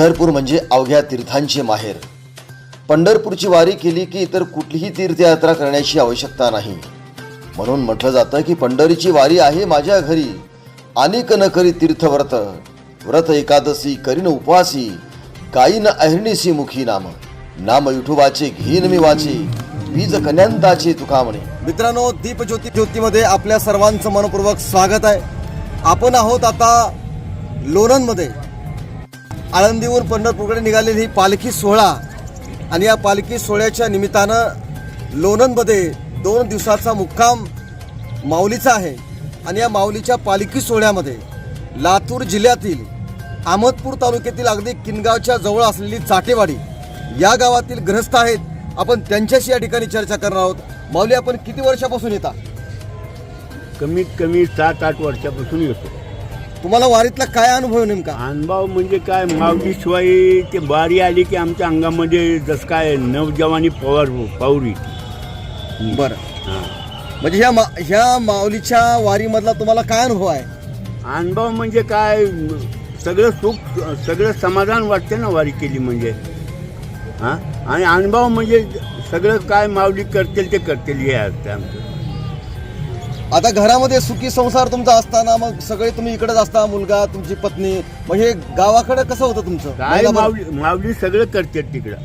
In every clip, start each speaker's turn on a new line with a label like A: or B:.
A: पंढरपूर म्हणजे अवघ्या तीर्थांचे माहेर. पंढरपूरची वारी केली की इतर कुठलीही तीर्थयात्रा करण्याची आवश्यकता नाही. म्हणून म्हटलं जातं की पंढरीची वारी आहे माझ्या घरी. अनेक न करी तीर्थव्रत व्रत एकादशी करीन उपवासी गायीन अहिर्णीसी मुखी नाम. नाम युठुबाचे घेईन मी वाचे बीज कन्यांताचे तुका म्हणे मित्रांनो दीपज्योती ज्योतीमध्ये आपल्या सर्वांचं मनपूर्वक स्वागत आहे. आपण आहोत आता लोणंदमध्ये. आळंदीहून पंढरपूरकडे निघालेली ही पालखी सोहळा आणि या पालखी सोहळ्याच्या निमित्तानं लोणंदमध्ये दोन दिवसाचा मुक्काम माऊलीचा आहे. आणि या माऊलीच्या पालखी सोहळ्यामध्ये लातूर जिल्ह्यातील अहमदपूर तालुक्यातील अगदी किनगावच्या जवळ असलेली चाटेवाडी या गावातील ग्रस्त आहेत. आपण त्यांच्याशी या ठिकाणी चर्चा करणार आहोत. माऊली आपण किती वर्षापासून येता?
B: कमीत कमी सात आठ वर्षापासून येतो.
A: तुम्हाला वारीतला काय अनुभव आहे नेमका?
B: अनुभव म्हणजे काय माऊली शिवाय ते बारी आली की आमच्या अंगामध्ये जसं काय नवजवानी पवार पावरी
A: बरं. म्हणजे ह्या मा ह्या माऊलीच्या वारीमधला तुम्हाला काय अनुभव आहे?
B: अनुभव म्हणजे काय सगळं सुख सगळं समाधान वाटते ना वारी केली म्हणजे. हां? आणि अनुभव म्हणजे सगळं काय माऊली करतील ते करतील हे असतं आमचं.
A: आता घरामध्ये सुखी संसार तुमचा असताना मग सगळे तुम्ही इकडेच असता मुलगा तुमची पत्नी. म्हणजे गावाकडे कसं होतं तुमचं?
B: काय माऊली माऊली सगळं करते तिकडं.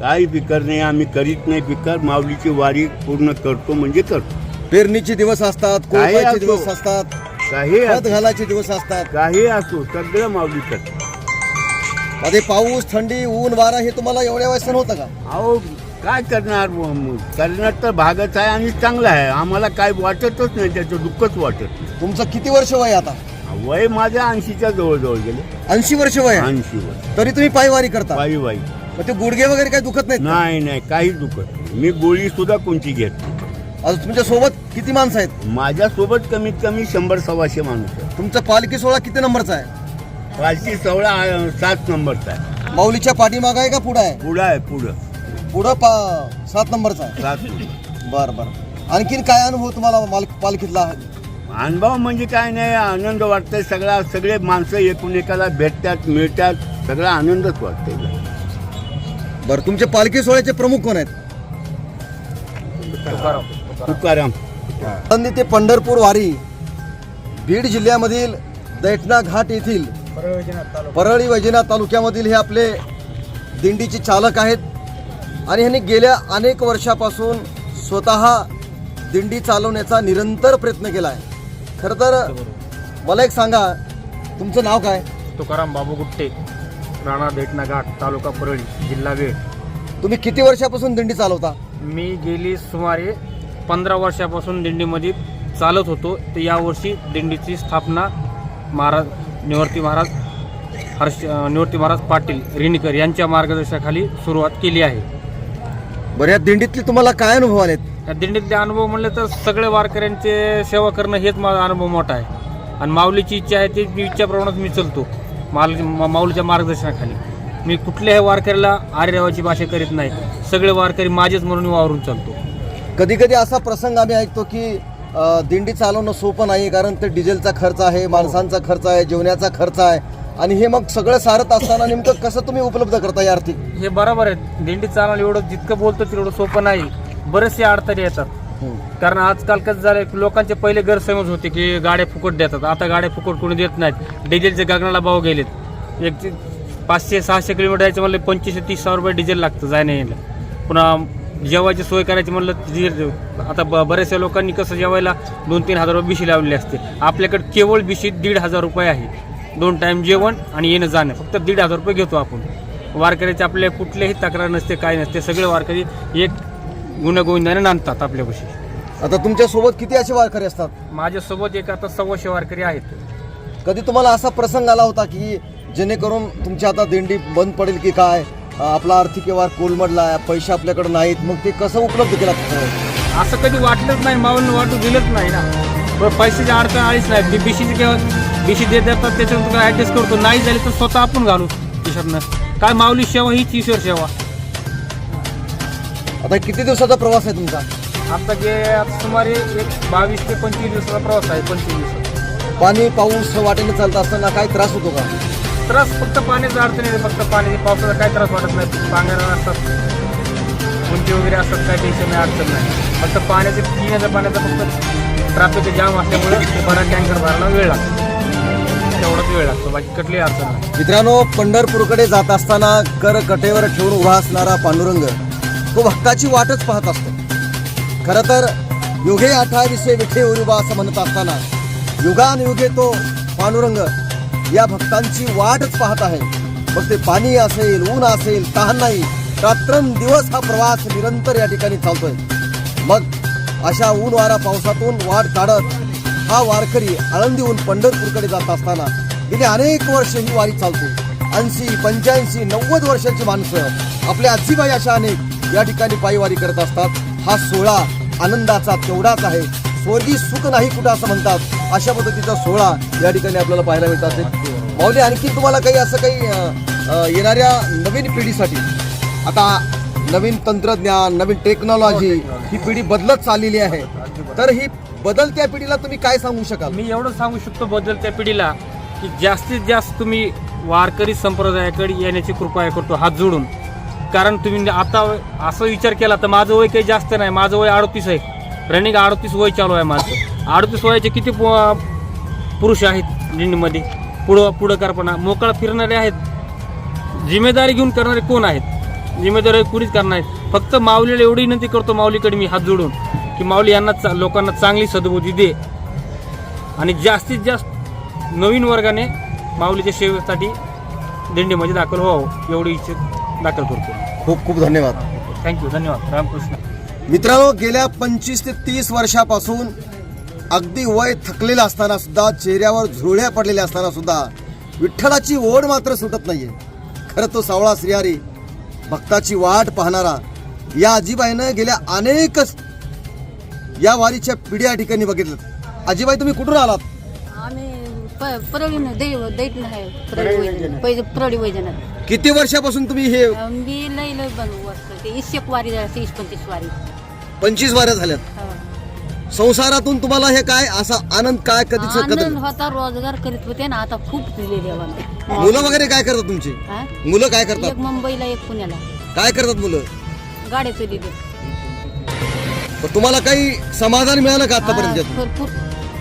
B: काही पिकर नाही आम्ही करीत नाही पिकर माऊलीची वारी पूर्ण करतो म्हणजे करतो.
A: पेरणीचे दिवस असतात कोळपायचे
B: असो.
A: दिवस असतात
B: काही
A: खत
B: असो.
A: घालायचे दिवस असतात.
B: काही असो सगळं माऊली करते
A: मध्ये पाऊस थंडी ऊन वारा हे तुम्हाला एवढ्या वयसन होतं का?
B: अहो काय करणार मग? करणार तर भागच आहे आणि चांगला आहे आम्हाला काय वाटतच नाही त्याचं दुःखच वाटत नाही.
A: तुमचं किती वर्ष वय आता
B: वय माझ्या ऐंशीच्या जवळजवळ गेले
A: ऐंशी वर्ष वय आहे.
B: ऐंशी वर्ष
A: तरी तुम्ही पायवारी करता
B: वाई वाई
A: मग ते गुडघे वगैरे काही दुखत नाहीत का?
B: नाही नाही काहीच दुखत नाही. मी गोळी सुद्धा कोणती घेत नाही.
A: आता तुमच्यासोबत किती माणसं आहेत
B: माझ्यासोबत कमीत कमी शंभर सव्वाशे माणूस आहे
A: तुमचा पालखी सोहळा किती नंबरचा आहे
B: पाचशे सोळा अं, सात नंबरचा आहे
A: माऊलीच्या पाठीमागा आहे का पुढं आहे
B: पुढं आहे पुढं
A: पुढं पा सात नंबरचा आहे.
B: सात नंबर.
A: बर बर. आणखीन काय अनुभव तुम्हाला माल पालखीतला?
B: अनुभव म्हणजे काय नाही आनंद वाटतंय सगळा सगळे माणसं एकूण एकाला भेटतात मिळतात सगळा आनंदच वाटतंय.
A: बरं तुमचे पालखी सोहळ्याचे प्रमुख कोण आहेत?
B: तुकाराम.
A: आळंदी ते पंढरपूर वारी बीड जिल्ह्यामधील दैठणा घाट येथील परळी वैजनाथ तालुक्यामधील हे आपले दिंडीचे चालक आहेत. आणि ह्यांनी गेल्या अनेक वर्षापासून स्वतः दिंडी चालवण्याचा निरंतर प्रयत्न केला आहे. खरं तर मला एक सांगा तुमचं नाव काय?
C: तुकाराम बाबू गुट्टे राणा भेटना घाट तालुका परळी जिल्हा वेळ
A: तुम्ही किती वर्षापासून दिंडी चालवता?
C: मी गेली सुमारे पंधरा वर्षापासून दिंडीमध्ये चालत होतो. तर यावर्षी दिंडीची स्थापना महाराज निवर्ती महाराज हर्ष निवर्ती महाराज पाटील रिणीकर यांच्या मार्गदर्शनाखाली सुरुवात केली आहे.
A: बरं या दिंडीतले तुम्हाला काय अनुभव आलेत?
C: या दिंडीतले अनुभव म्हणले तर सगळे वारकऱ्यांचे सेवा करणं हेच माझा अनुभव मोठा आहे. आणि माऊलीची इच्छा आहे ती इच्छाप्रमाणेच मी चलतो. माल मा- माऊलीच्या मार्गदर्शनाखाली. मी कुठल्याही वारकऱ्याला आर्यदेवाची भाषा करीत नाही. सगळे वारकरी माझेच म्हणून मी वावरून चालतो.
A: कधी कधी असा प्रसंग आम्ही ऐकतो की अ, दिंडी चालवणं सोपं नाही कारण ते डिझेलचा खर्च आहे माणसांचा खर्च आहे जेवण्याचा खर्च आहे. आणि हे मग सगळं सारत असताना नेमकं कसं तुम्ही उपलब्ध करता या आर्थिक?
C: हे बरोबर आहे. दिंडी चालवणं एवढं जितकं बोलतो तेवढं सोपं नाही. बरेचसे अडचणी येतात. कारण आजकाल कसं झालं लोकांचे पहिले गैरसमज होते की गाड्या फुकट देतात. आता गाड्या फुकट कोणी देत नाहीत. डिझेलचे गगनाला भाव गेलेत. एक पाचशे सहाशे किलोमीटर यायचं म्हणलं पंचवीस ते तीस हजार रुपये डिझेल लागतं जायला यायला. पुन्हा जेवायची सोय करायची म्हणलं डिझेल आता ब बऱ्याचशा लोकांनी कसं जेवायला दोन तीन हजार रुपये बिशी लावलेली असते. आपल्याकडे केवळ बिशीत दीड हजार रुपये आहे. दोन टाईम जेवण आणि येणं जाणं. फक्त दीड हजार रुपये घेतो आपण. वारकऱ्याचे आपल्या कुठल्याही तक्रार नसते काय नसते सगळे वारकरी एक गुणगोविंदाने नांदतात आपल्यापाशी.
A: आता तुमच्यासोबत किती असे वारकरी असतात?
C: माझ्यासोबत एक आता सव्वाशे वारकरी आहेत.
A: कधी तुम्हाला असा प्रसंग आला होता की जेणेकरून तुमची आता दिंडी बंद पडेल की काय? अ, आपला आर्थिक व्यवहार कोलमडला आहे पैसे आपल्याकडे नाहीत मग ते कसं उपलब्ध केला
C: असं कधी वाटलंच नाही माऊन वाटू दिलंच नाही ना. पण पैशाची अडचण आलीच नाही. बीसीची बीसी देत देतात त्याच्यावर ॲडजस्ट करतो. नाही झाली तर स्वतः आपण घालू ईश्वरनं काय माऊली सेवा हीच ईश्वर सेवा.
A: आता किती दिवसाचा प्रवास आहे तुमचा?
C: आता जे आता सुमारे एक बावीस ते पंचवीस दिवसाचा प्रवास आहे पंचवीस दिवसाचा.
A: पाणी पाऊस वाटेने चालत असताना काय त्रास होतो का?
C: त्रास फक्त पाण्याचा अडचण आहे फक्त पाण्याची पावसाचा काय त्रास वाटत नाही. पांघरा असतात. उंची वगैरे असतात काय टेन्शन नाही अडचण नाही. फक्त पाण्याचे पिण्याच्या पाण्याचा फक्त ट्रॅफिक जाम असल्यामुळे बरा टँकर भरायला वेळ लागतो. तेवढाच वेळ लागतो बाकी कुठली अडचण नाही.
A: मित्रांनो पंढरपूरकडे जात असताना कर कटेवर ठेवून उभा असणारा पांडुरंग तो भक्ताची वाटच पाहत असतो. खरं तर युगे अठ्ठावीसशे विठे उरुबा असं म्हणत असताना युगानुयुगे तो पांडुरंग या भक्तांची वाटच पाहत आहे. मग ते पाणी असेल ऊन असेल तहान नाही रात्रंदिवस हा प्रवास निरंतर या ठिकाणी चालतोय. मग अशा ऊन वारा पावसातून वाट काढत हा वारकरी आळंदीहून पंढरपूरकडे जात असताना गेली अनेक वर्ष ही वारी चालते. ऐंशी पंच्याऐंशी नव्वद वर्षाची माणसं आपल्या आजीबाई अशा अनेक या ठिकाणी पायीवारी करत असतात. हा सोहळा आनंदाचा तेवढाच आहे. स्वर्गी सुख नाही कुठं असं म्हणतात. अशा पद्धतीचा सोहळा या ठिकाणी आपल्याला पाहायला मिळत असेल माऊली आणखी तुम्हाला काही असं काही येणाऱ्या नवीन पिढीसाठी? आता नवीन तंत्रज्ञान नवीन टेक्नॉलॉजी ही पिढी बदलत चाललेली आहे. तर ही बदलत्या पिढीला तुम्ही काय सांगू शकाल?
C: मी एवढं सांगू शकतो बदलत्या पिढीला की जास्तीत जास्त तुम्ही वारकरी संप्रदायाकडे येण्याची कृपा करतो हात जोडून. कारण तुम्ही आता असं विचार केला तर माझं वय काही जास्त नाही माझं वय अडतीस आहे. रनिंग अडतीस वय चालू आहे माझं. अडतीस वयाचे किती पु- पुरुष आहेत दिंडीमध्ये पुढं पुढंकारपणा मोकळा फिरणारे आहेत. जिम्मेदारी घेऊन करणारे कोण आहेत? जिम्मेदारी कुणीच करणार आहेत फक्त माऊलीला एवढी विनंती करतो माऊलीकडे मी हात जोडून. की माऊली यांना चा- लोकांना चांगली सद्बुद्धी दे. आणि जास्तीत जास्त नवीन वर्गाने माऊलीच्या सेवेसाठी दिंडीमध्ये दाखल व्हावं एवढी इच्छा दाखल करतो.
A: खूप खूप धन्यवाद.
C: थँक्यू धन्यवाद. रामकृष्ण.
A: मित्रांनो गेल्या पंचवीस ते तीस वर्षापासून अगदी वय थकलेलं असताना सुद्धा चेहऱ्यावर झुरळ्या पडलेल्या असताना सुद्धा विठ्ठलाची ओढ मात्र सुटत नाहीये. खरं तो सावळा श्रीहारी भक्ताची वाट पाहणारा या आजीबाईनं गेल्या अनेक या वारीच्या पिढ्या या ठिकाणी बघितलं. आजीबाई तुम्ही कुठून आलात?
D: आम्ही प- परळी वैजनाथ. परळी वैजनाथ.
A: किती वर्षापासून तुम्ही हे
D: मी लई इशेक वारी झाली तीस पंचवीस वारी.
A: पंचवीस वाऱ्या झाल्यात.
D: हा.
A: संसारातून तुम्हाला हे काय असा आनंद काय कधी
D: आनंद
A: कधी
D: होता रोजगार करीत होते ना आता खूप दिले
A: मुलं वगैरे काय करतात तुमची?
D: हा?
A: मुलं काय
D: एक
A: करतात
D: मुंबईला एक पुण्याला.
A: काय करतात मुलं?
D: गाड्या चलिले
A: पण तुम्हाला काही समाधान मिळालं का आतापर्यंत?
D: भरपूर.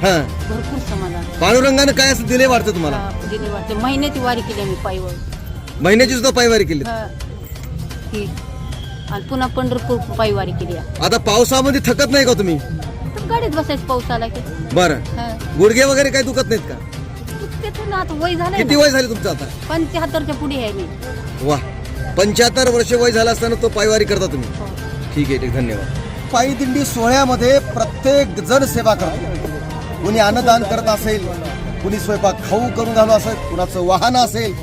A: हा.
D: भरपूर समाधान.
A: पांडुरंगानं काय असं दिले वाटतं तुम्हाला?
D: हा, दिले वाटते. महिन्याची वारी केली आम्ही पायीवर.
A: महिन्याची सुद्धा पायवारी केली.
D: आणि पुन्हा पंढरपूर पायीवारी केली.
A: आता पावसामध्ये थकत नाही का तुम्ही?
D: तर गाडीत बसायचं पाऊस आला की.
A: बरं.
D: हा.
A: गुडघे वगैरे काही दुखत नाहीत का?
D: ना आता वय झालंय
A: किती
D: ना.
A: वय झाले तुमचं आता?
D: पंच्याहत्तरच्या पुढे आहे मी.
A: वा पंच्याहत्तर वर्ष वय झालं असताना तो पायवारी करता तुम्ही.
D: हो.
A: ठीक आहे ठीक धन्यवाद. पायी दिंडी सोहळ्यामध्ये प्रत्येक जण सेवा करतो. कुणी अन्नदान करत असेल कुणी स्वयंपाक खाऊ करून घालू असेल कुणाचं वाहन असेल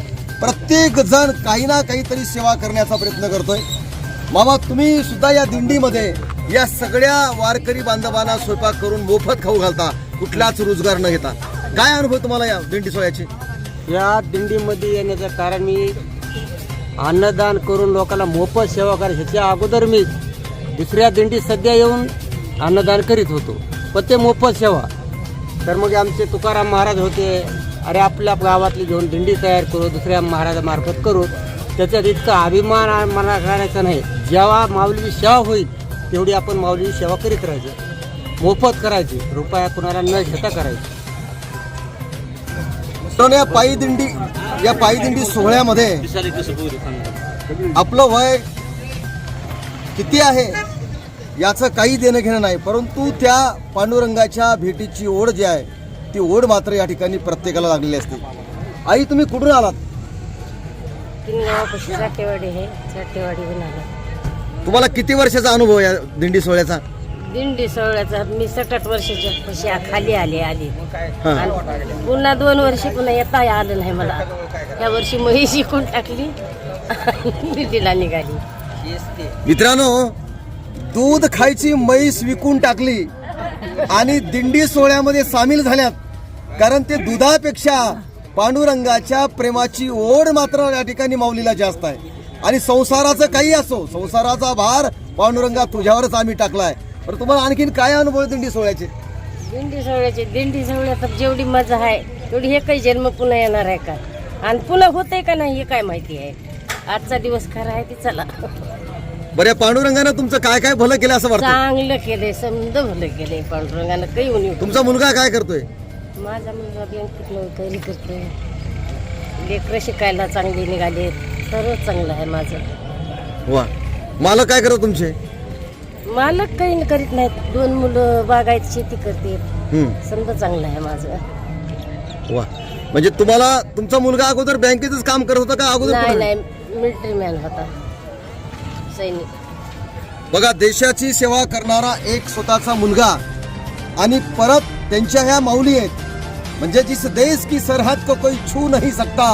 A: प्रत्येक जण काही ना काहीतरी सेवा करण्याचा प्रयत्न करतोय. मामा तुम्ही सुद्धा या दिंडीमध्ये या सगळ्या वारकरी बांधवांना स्वयंपाक करून मोफत खाऊ घालता कुठलाच रोजगार न घेता. काय अनुभव तुम्हाला या दिंडी सोहळ्याचे?
E: या दिंडीमध्ये येण्याचं कारण मी अन्नदान करून लोकांना मोफत सेवा करायची ह्याच्या अगोदर मी दुसऱ्या दिंडीत सध्या येऊन अन्नदान करीत होतो. पण ते मोफत सेवा. तर मग आमचे तुकाराम महाराज होते. अरे आपल्या गावातली घेऊन दिंडी तयार करू दुसऱ्या महाराजामार्फत करू. त्याच्यात इतका अभिमान मला करायचा नाही. जेव्हा माऊलीची सेवा होईल तेवढी आपण माऊलीची सेवा करीत राहायचं. मोफत करायची. रुपया कुणाला न घेता करायची.
A: या पायी दिंडी या पायी दिंडी सोहळ्यामध्ये आपलं वय किती आहे? याचं काही देणं घेणं नाही परंतु त्या पांडुरंगाच्या भेटीची ओढ जी आहे ती ओढ मात्र या ठिकाणी प्रत्येकाला लागलेली असते. आई तुम्ही कुठून आलात?
F: आहे आलो.
A: तुम्हाला किती वर्षाचा अनुभव या दिंडी सोहळ्याचा?
F: दिंडी सोहळ्याचा मी सट आठ वर्षाच्या पशी खाली आले आली.
A: हा.
F: आणि पुन्हा दोन वर्ष पुन्हा येता आलं नाही मला. या वर्षी म्हैस शिकून टाकली दिंडीला निघाली.
A: मित्रांनो दूध खायची म्हैस विकून टाकली आणि दिंडी सोहळ्यामध्ये सामील झाल्यात. कारण ते दुधापेक्षा पांडुरंगाच्या प्रेमाची ओढ मात्र या ठिकाणी माऊलीला जास्त आहे. आणि संसाराचं काही असो संसाराचा भार पांडुरंगा तुझ्यावरच आम्ही टाकलाय. तर तुम्हाला आणखीन काय अनुभव आहे दिंडी सोहळ्याचे?
F: दिंडी सोहळ्याचे दिंडी सोहळ्यात जेवढी मजा आहे तेवढी हे काही जन्म पुन्हा येणार आहे का? आणि पुन्हा होतंय का नाही हे काय माहिती आहे? आजचा दिवस खरा आहे की चला.
A: बऱ्या पांडुरंगानं तुमचं काय काय भलं केलं असं वाटतं
F: चांगलं केलंय समज भलं केलंय पांडुरंगानं काही होणी
A: तुमचा मुलगा काय करतोय?
F: माझा मुलगा बँकेत नोकरी करतोय. लेकरं शिकायला चांगली निघाले सर्व चांगलं आहे माझं.
A: वा. मालक काय करत तुमचे?
F: मालक काही करीत नाहीत. दोन मुलं बागायत शेती करते.
A: हम्म.
F: समजा चांगलं आहे माझं.
A: वा. म्हणजे तुम्हाला तुमचा मुलगा अगोदर बँकेतच काम करत होता का अगोदर
F: नाही
A: कुठं?
F: नाही मिलिटरी मॅन होता. सैनिक.
A: बघा देशाची सेवा करणारा एक स्वतःचा मुलगा आणि परत त्यांच्या ह्या माऊली आहेत. म्हणजे जिस देश की सरहद को कोई छू नहीं सकता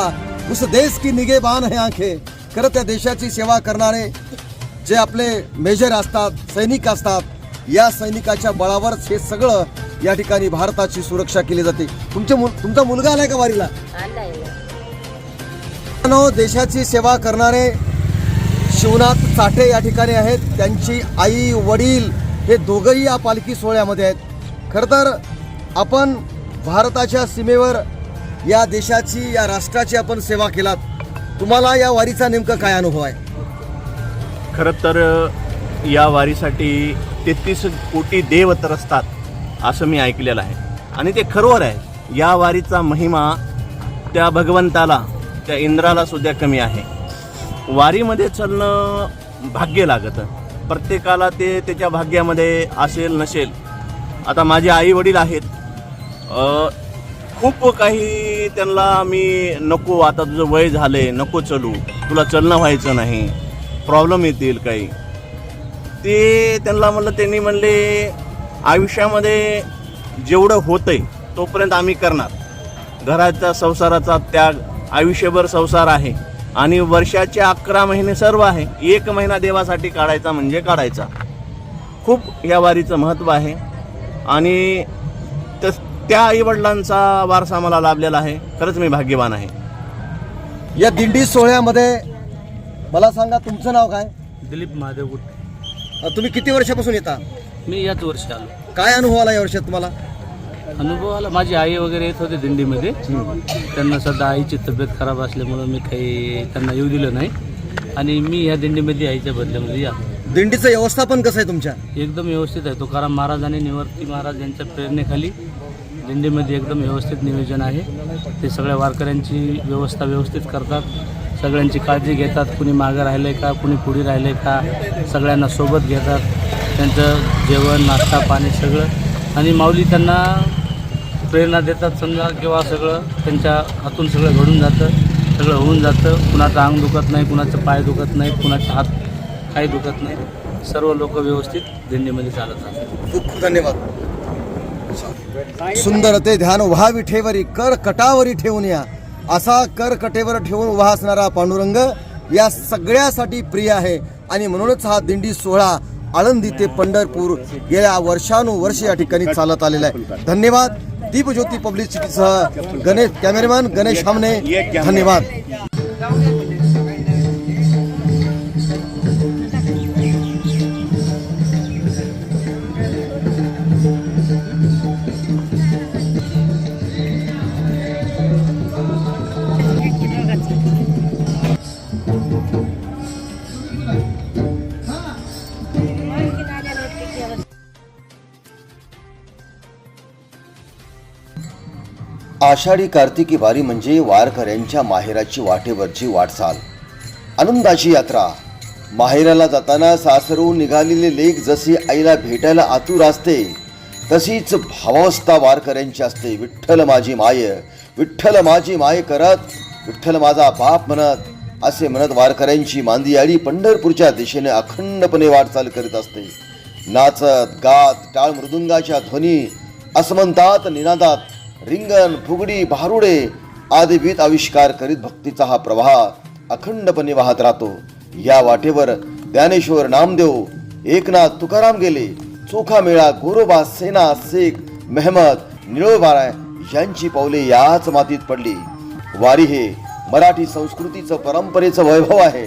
A: उस देश की निगेबान है आंखें. खरं त्या देशाची सेवा करणारे जे आपले मेजर असतात सैनिक असतात या सैनिकाच्या बळावरच हे सगळं या ठिकाणी भारताची सुरक्षा केली जाते. तुमचे तुमचा मुलगा आलाय का वारीला? देशाची सेवा करणारे शिवनाथ चाटे या ठिकाणी आहेत. त्यांची आई वडील हे दोघंही या पालखी सोहळ्यामध्ये आहेत. खरं तर आपण भारताच्या सीमेवर या देशाची या राष्ट्राची आपण सेवा केलात. तुम्हाला या वारीचा नेमका काय अनुभव आहे?
G: खरं तर या वारीसाठी तेहतीस कोटी देव तरसतात असं मी ऐकलेलं आहे. आणि ते खरोवर आहे. या वारीचा महिमा त्या भगवंताला त्या इंद्राला सुद्धा कमी आहे. वारीमध्ये चालणं भाग्य लागतं. प्रत्येकाला ते त्याच्या भाग्यामध्ये असेल नसेल. आता माझे आई वडील आहेत. खूप काही त्यांना मी नको आता तुझं वय झालंय नको चलू. तुला चलणं व्हायचं नाही. प्रॉब्लेम येतील काही. ते त्यांना म्हणलं त्यांनी म्हणले आयुष्यामध्ये जेवढं होतं आहे तोपर्यंत आम्ही करणार. घराचा संसाराचा त्याग आयुष्यभर संसार आहे. आणि वर्षाचे अकरा महिने सर्व आहे. एक महिना देवासाठी काढायचा म्हणजे काढायचा. खूप या वारीचं महत्त्व आहे. आणि तस त्या आईवडिलांचा वारसा मला लाभलेला आहे. खरंच मी भाग्यवान आहे.
A: या दिंडी सोहळ्यामध्ये मला सांगा तुमचं नाव काय?
H: दिलीप महादेव गुट
A: अ, तुम्ही किती वर्षापासून येता?
H: मी याच वर्षी आलो.
A: काय अनुभव आला या वर्षात तुम्हाला?
H: अनुभव आला माझी आई वगैरे येत होते दिंडीमध्ये. त्यांना सध्या आईची तब्येत खराब असल्यामुळं मी काही त्यांना येऊ दिलं नाही. आणि मी ह्या दिंडीमध्ये आईच्या बदल्यामध्ये या.
A: दिंडीचं व्यवस्थापन कसं आहे तुमच्या?
H: एकदम व्यवस्थित आहे. तुकाराम महाराज आणि निवर्ती महाराज यांच्या प्रेरणेखाली दिंडीमध्ये एकदम व्यवस्थित नियोजन आहे. ते सगळ्या वारकऱ्यांची व्यवस्था व्यवस्थित करतात. सगळ्यांची काळजी घेतात. कुणी मागं राहिलं आहे का? कुणी पुढे राहिलं आहे का? सगळ्यांना सोबत घेतात. त्यांचं जेवण नाश्ता पाणी सगळं. आणि माऊली त्यांना प्रेरणा देतात समजा किंवा सगळं त्यांच्या हातून सगळं घडून जातं सगळं होऊन जातं. कुणाचं अंग दुखत नाही कुणाचं पाय दुखत नाही कुणाचा हात काही दुखत नाही. सर्व लोक व्यवस्थित दिंडीमध्ये चालत असतात
A: खूप खूप धन्यवाद. सुंदर ते ध्यान उभा विठेवरी कर कटावरी ठेवून या. असा कर कटेवर ठेवून उभा असणारा पांडुरंग या सगळ्यासाठी प्रिय आहे. आणि म्हणूनच हा दिंडी सोहळा आळंदी ते पंढरपूर गेल्या वर्षानुवर्ष या ठिकाणी चालत आलेला आहे. धन्यवाद. दीपज्योती पब्लिसिटीसह गणेश कॅमेरामॅन गणेश सामने धन्यवाद. आषाढी कार्तिकी वारी म्हणजे वारकऱ्यांच्या माहेराची वाटेवरची वाटचाल. आनंदाची यात्रा. माहेराला जाताना सासरून निघालेले लेख जशी आईला भेटायला आतुर असते तशीच भावावस्था वारकऱ्यांची असते. विठ्ठल माझी माय विठ्ठल माझी माय करत विठ्ठल माझा बाप म्हणत असे म्हणत वारकऱ्यांची मांदियाळी पंढरपूरच्या दिशेने अखंडपणे वाटचाल करीत असते. नाचत गात टाळ मृदुंगाच्या ध्वनी असमंतात निनादात रिंगण फुगडी भारुडे आदिवीत आविष्कार करीत भक्तीचा हा प्रवाह अखंडपणे वाहत राहतो. या वाटेवर ज्ञानेश्वर नामदेव एकनाथ तुकाराम गेले चोखा मेळा गोरोबा सेना शेख मेहमद निळोबाराय यांची पावले याच मातीत पडली. वारी हे मराठी संस्कृतीचं परंपरेचं वैभव आहे.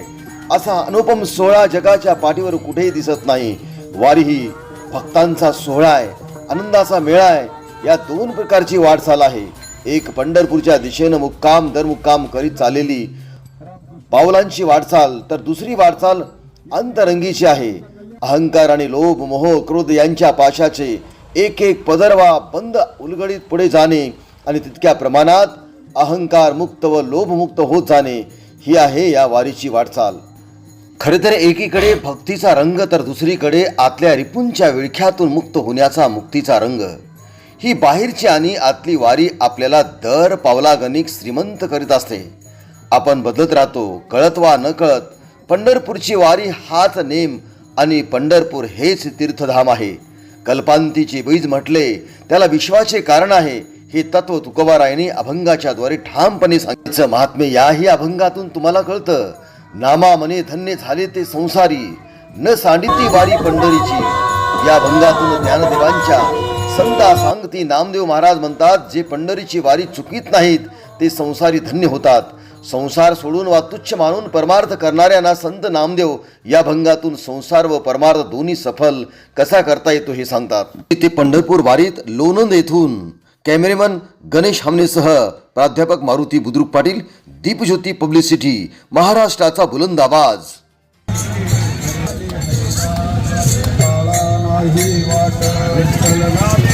A: असा अनुपम सोहळा जगाच्या पाठीवर कुठेही दिसत नाही. वारी ही भक्तांचा सोहळा आहे आनंदाचा मेळा आहे या दोन प्रकारची वाटचाल आहे. एक पंढरपूरच्या दिशेनं मुक्काम दर मुक्काम करीत चाललेली पावलांची वाटचाल तर दुसरी वाटचाल अंतरंगीची आहे. अहंकार आणि लोभ मोह क्रोध यांच्या पाशाचे एक एक पदरवा बंद उलगडीत पुढे जाणे आणि तितक्या प्रमाणात अहंकार मुक्त व लोभमुक्त होत जाणे ही आहे या वारीची वाटचाल. खरे तर एकीकडे भक्तीचा रंग तर दुसरीकडे आतल्या रिपूंच्या विळख्यातून मुक्त होण्याचा मुक्तीचा रंग. ही बाहेरची आणि आतली वारी आपल्याला दर पावलागणिक श्रीमंत करीत असते. आपण बदलत राहतो कळत वा न कळत पंढरपूरची वारी हाच नेम आणि पंढरपूर हेच तीर्थधाम आहे. कल्पांतीची बीज म्हटले त्याला विश्वाचे कारण आहे. हे तत्व तुकोबारायने अभंगाच्या द्वारे ठामपणे सांगितलं. महात्मे याही अभंगातून तुम्हाला कळतं. नामा मने धन्य झाले ते संसारी. न सांडिती वारी पंढरीची. या अभंगातून ज्ञानदेवांच्या संता सांगती नामदेव महाराज म्हणतात जे पंढरीची वारी चुकीत नाहीत ते संसारी धन्य होतात. संसार सोडून वा तुच्छ मानून परमार्थ करणाऱ्यांना संत नामदेव या भंगातून संसार व परमार्थ दोन्ही सफल. कसा करता येतो हे सांगतात. ते पंढरपूर वारीत लोणंद येथून कॅमेरेमन गणेश हमनेसह प्राध्यापक मारुती बुद्रुक पाटील दीपज्योती पब्लिसिटी महाराष्ट्राचा बुलंद आवाज. ಮಾಹಿ ವಾಟ ವಿಠಲನಾಥ